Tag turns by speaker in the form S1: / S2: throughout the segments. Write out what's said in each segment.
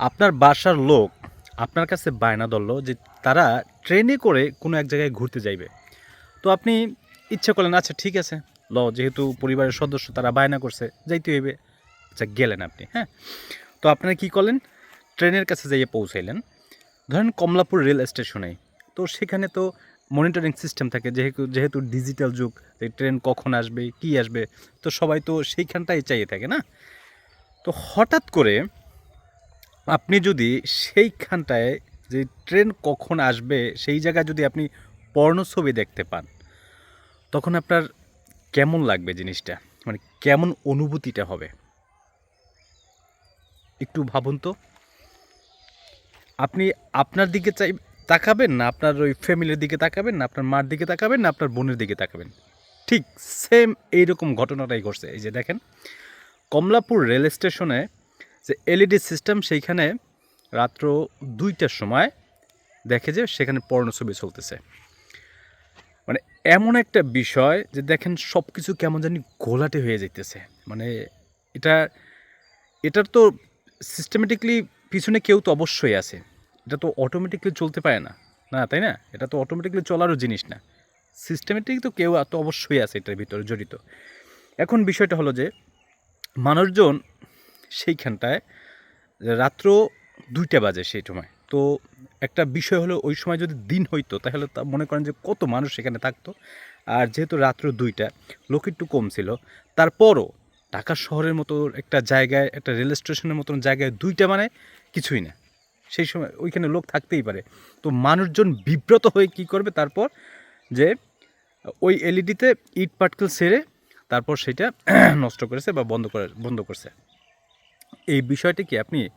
S1: আপনার বাসার লোক আপনার কাছে বায়না ধরলো যে তারা ট্রেনে করে কোনো এক জায়গায় ঘুরতে যাইবে। তো আপনি ইচ্ছা করলেন আচ্ছা ঠিক আছে। ল যেহেতু পরিবারের সদস্য, তারা বায়না করছে, যাইতে হইবে। আচ্ছা গেলেন আপনি হ্যাঁ? তো আপনারা কি করলেন? ট্রেনের কাছে যাইয়ে পৌঁছাইলেন। ধরেন কমলাপুর রেল স্টেশনে। তো সেখানে তো মনিটরিং সিস্টেম থাকে, যেহেতু যেহেতু ডিজিটাল যুগ ট্রেন কখন আসবে, কি আসবে, তো সবাই তো সেইখানটাই চাইয়ে থাকে, না? তো হঠাৎ করে আপনি যদি সেইখানটায় যে ট্রেন কখন আসবে, সেই জায়গায় যদি আপনি পর্ণ ছবি দেখতে পান, তখন আপনার কেমন লাগবে জিনিসটা? মানে কেমন অনুভূতিটা হবে? একটু ভাবুন তো। আপনি আপনার দিকে চাই, তাকাবেন না আপনার ওই ফ্যামিলির দিকে তাকাবেন, না আপনার মার দিকে তাকাবেন, না আপনার বোনের দিকে তাকাবেন। ঠিক সেম এইরকম ঘটনাটাই ঘটছে। এই যে দেখেন, কমলাপুর রেল স্টেশনে যে এলইডি সিস্টেম সেইখানে রাত্র দুইটার সময় দেখে যে সেখানে পর্ণ ছবি চলতেছে। মানে এমন একটা বিষয় যে দেখেন সব কিছু কেমন জানি ঘোলাটে হয়ে যাইতেছে। মানে এটা, এটার তো সিস্টেমেটিকলি পিছনে কেউ তো অবশ্যই আছে। এটা তো অটোমেটিকলি চলতে পারে না। না, তাই না? এটা তো অটোমেটিকলি চলারও জিনিস না। সিস্টেমেটিক তো কেউ তো অবশ্যই আছে এটার ভিতরে জড়িত। এখন বিষয়টা হলো যে মানুষজন সেইখানটায় রাত্র দুইটা বাজে সেই সময়। তো একটা বিষয় হলো ওই সময় যদি দিন হইতো, তাহলে তা মনে করেন যে কত মানুষ সেখানে থাকতো। আর যেহেতু রাত্র দুইটা, লোক একটু কম ছিল। তারপরও ঢাকা শহরের মতো একটা জায়গায়, একটা রেল স্টেশনের মতন জায়গায় দুইটা মানে কিছুই না। সেই সময় ওইখানে লোক থাকতেই পারে। তো মানুষজন বিব্রত হয়ে কি করবে তারপর যে ওই এলইডিতে ইট পাটকেল সেরে তারপর সেটা নষ্ট করেছে বা বন্ধ করে, বন্ধ করছে। এই বিষয়টি কি আপনি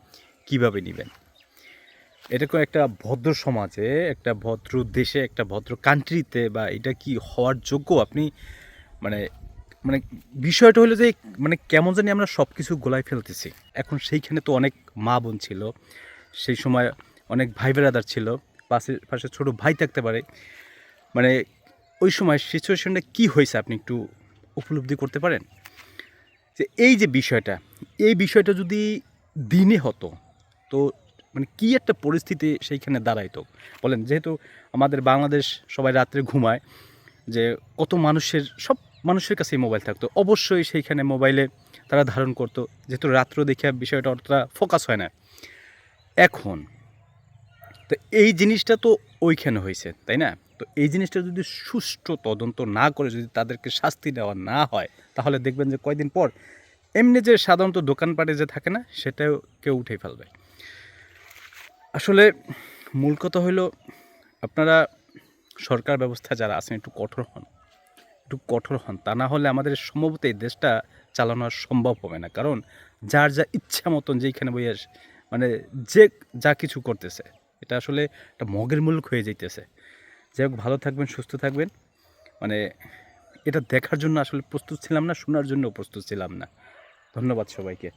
S1: কীভাবে নেবেন? এরকম একটা ভদ্র সমাজে, একটা ভদ্র দেশে, একটা ভদ্র কান্ট্রিতে বা এটা কি হওয়ার যোগ্য আপনি? মানে মানে বিষয়টা হলো যে মানে কেমন জানি আমরা সব কিছু গোলায় ফেলতেছি। এখন সেইখানে তো অনেক মা বোন ছিল, সেই সময় অনেক ভাই বেরাদার ছিল, পাশে পাশে ছোটো ভাই থাকতে পারে। মানে ওই সময় সিচুয়েশনটা কি হয়েছে আপনি একটু উপলব্ধি করতে পারেন? যে এই যে বিষয়টা, এই বিষয়টা যদি দিনে হতো, তো মানে কি একটা পরিস্থিতি সেইখানে দাঁড়াইতো? বলেন, যেহেতু আমাদের বাংলাদেশ সবাই রাত্রে ঘুমায়, যে কত মানুষের, সব মানুষের কাছেই মোবাইল থাকতো। অবশ্যই সেইখানে মোবাইলে তারা ধারণ করতো, যেহেতু রাত্র দেখে বিষয়টা অতটা ফোকাস হয় না। এখন তো এই জিনিসটা তো ওইখানে হয়েছে, তাই না? তো এই জিনিসটা যদি সুষ্ঠু তদন্ত না করে যদি তাদেরকে শাস্তি দেওয়া না হয়, তাহলে দেখবেন যে কয়দিন পর এমনি যে সাধারণত দোকানপাটে যে থাকে না, সেটাও কেউ উঠে ফেলবে। আসলে মূল কথা হলো আপনারা সরকার ব্যবস্থা যারা আছেন, একটু কঠোর হন। একটু কঠোর হন, তা না হলে আমাদের সম্ভবত এই দেশটা চালানো সম্ভব হবে না। কারণ যার যা ইচ্ছা মতন যেইখানে বইয়া মানে যে যা কিছু করতেছে এটা আসলে একটা মগের মূল্য হয়ে যাইতেছে। যাই হোক, ভালো থাকবেন, সুস্থ থাকবেন। মানে এটা দেখার জন্য আসলে প্রস্তুত ছিলাম না, শোনার জন্য প্রস্তুত ছিলাম না। ধন্যবাদ সবাইকে।